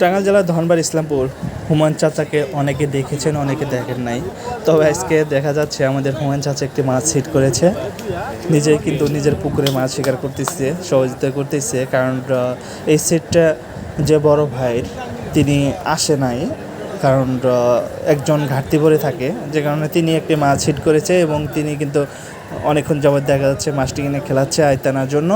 টাঙ্গাইল জেলার ধনবাড়, ইসলামপুর, হুমায়ুন চাচাকে অনেকে দেখেছেন, অনেকে দেখেন নাই। তবে আজকে দেখা যাচ্ছে আমাদের হুমায়ুন চাচা একটি মাছ হিট করেছে। নিজেই কিন্তু নিজের পুকুরে মাছ শিকার করতেছে, সহযোগিতা করতেছে, কারণ এই সিটটা যে বড় ভাইয়ের, তিনি আসে নাই। কারণ একজন ঘাটতি পড়ে থাকে, যে কারণে তিনি একটি মাছ হিট করেছে এবং তিনি কিন্তু অনেকক্ষণ যাবত দেখা যাচ্ছে মাছটি কিনে খেলাচ্ছে আয়তানার জন্য।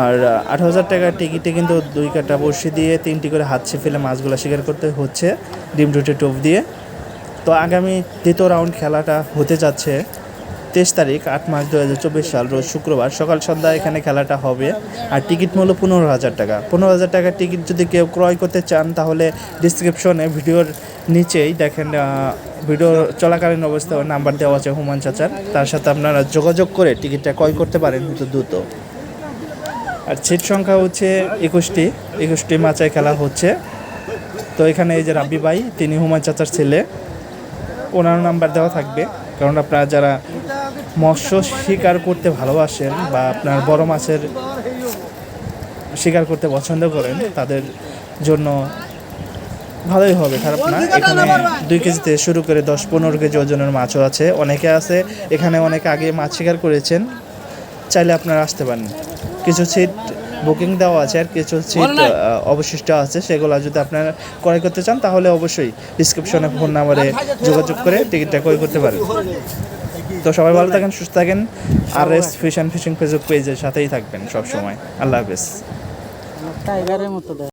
আর আট হাজার টাকার টিকিটে কিন্তু দুই কাটা বড়শি দিয়ে তিনটি করে হাতছে ফেলে মাছগুলো শিকার করতে হচ্ছে, ডিম রুটে, টোপ দিয়ে। তো আগামী দ্বিতীয় রাউন্ড খেলাটা হতে যাচ্ছে তেইশ তারিখ, আট মার্চ দু হাজার চব্বিশ সাল, রোজ শুক্রবার। সকাল সন্ধ্যা এখানে খেলাটা হবে আর টিকিট মূল্য পনেরো হাজার টাকা। পনেরো হাজার টাকার টিকিট যদি কেউ ক্রয় করতে চান, তাহলে ডিসক্রিপশনে ভিডিওর নিচেই দেখেন ভিডিও চলাকালীন অবস্থায় নাম্বার দেওয়া আছে হুমান চাচার। তার সাথে আপনারা যোগাযোগ করে টিকিটটা ক্রয় করতে পারেন দ্রুত দ্রুত। আর সিট সংখ্যা হচ্ছে একুশটি। একুশটি মাচায় খেলা হচ্ছে। তো এখানে এই যে রাব্বি ভাই, তিনি হুমায়ুন চাচার ছেলে। ওনার নাম্বার দেওয়া থাকবে। কারণ আপনারা যারা মৎস্য শিকার করতে ভালোবাসেন বা আপনার বড় মাছের শিকার করতে পছন্দ করেন, তাদের জন্য ভালোই হবে। খারাপ না এখানে দুই কেজি থেকে শুরু করে দশ পনেরো কেজি ওজনের মাছও আছে। অনেকে আছে, এখানে অনেক আগে মাছ শিকার করেছেন, চাইলে আপনারা আসতে পারেন। কিছু সিট বুকিং দেওয়া আছে আর কিছু সিট অবশিষ্ট আছে সেগুলো যদি আপনারা ক্রয় করতে চান তাহলে অবশ্যই ডিসক্রিপশনে ফোন নাম্বারে যোগাযোগ করে টিকিটটা ক্রয় করতে পারেন। তো সবাই ভালো থাকেন সুস্থ থাকেন। আর S fish and fishing Facebook পেজের সাথেই থাকবেন সবসময়। আল্লাহ হাফেজ। টাইগারের মতো দেয়